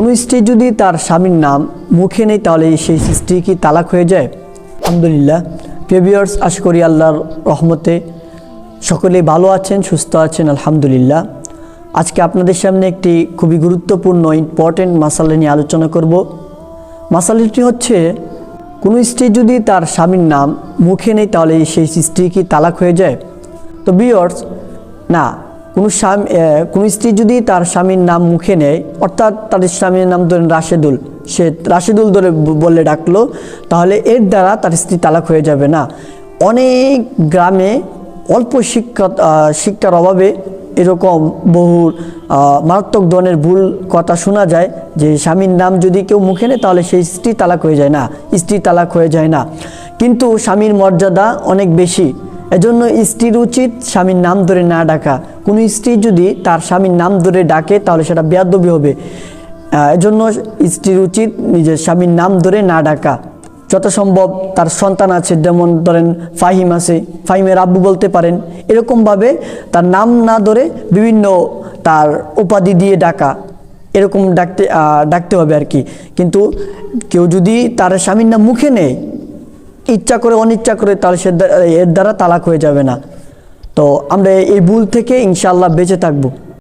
কোনো স্ত্রী যদি তার স্বামীর নাম মুখে নেই তাহলে সেই স্ত্রী কি তালাক হয়ে যায়? আলহামদুলিল্লাহ। প্রিভিয়ার্স আশা করি আল্লাহর রহমতে সকলে ভালো আছেন, সুস্থ আছেন, আলহামদুলিল্লাহ। আজকে আপনাদের সামনে একটি খুবই গুরুত্বপূর্ণ ইম্পর্টেন্ট মাসালা নিয়ে আলোচনা করব। মাসালাটি হচ্ছে, কোনো স্ত্রী যদি তার স্বামীর নাম মুখে নেই তাহলে সেই স্ত্রী কি তালাক হয়ে যায়? তো বিয়ার্স না কোনো স্বামী কোনো স্ত্রী যদি তার স্বামীর নাম মুখে নেয়, অর্থাৎ তার স্বামীর নাম ধরেন রাশেদুল, সে রাশেদুল ধরে বলে ডাকলো তাহলে এর দ্বারা তার স্ত্রী তালাক হয়ে যাবে না। অনেক গ্রামে অল্প শিক্ষা শিক্ষার অভাবে এরকম বহু মারাত্মক ধরনের ভুল কথা শোনা যায় যে স্বামীর নাম যদি কেউ মুখে নেয়, তাহলে সেই স্ত্রী তালাক হয়ে যায় না, স্ত্রী তালাক হয়ে যায় না। কিন্তু স্বামীর মর্যাদা অনেক বেশি। এজন্য স্ত্রীর উচিত স্বামীর নাম ধরে না ডাকা। কোনো স্ত্রী যদি তার স্বামীর নাম ধরে ডাকে, তাহলে সেটা বেয়াদবি হবে। এজন্য স্ত্রীর উচিত নিজের স্বামীর নাম ধরে না ডাকা। যত সম্ভব তার সন্তান আছে, যেমন ধরেন ফাহিম আছে, ফাহিমের আব্বু বলতে পারেন। এরকমভাবে তার নাম না ধরে বিভিন্ন তার উপাধি দিয়ে ডাকা। এরকম ডাকতে ডাকতে হবে আর কি। কিন্তু কেউ যদি তার স্বামীর নাম মুখে নেয় ইচ্ছা করে, অনিচ্ছা করে তাহলে সে এর দ্বারা তালাক হয়ে যাবে না। তো আমরা এই ভুল থেকে ইনশাল্লাহ বেঁচে থাকব।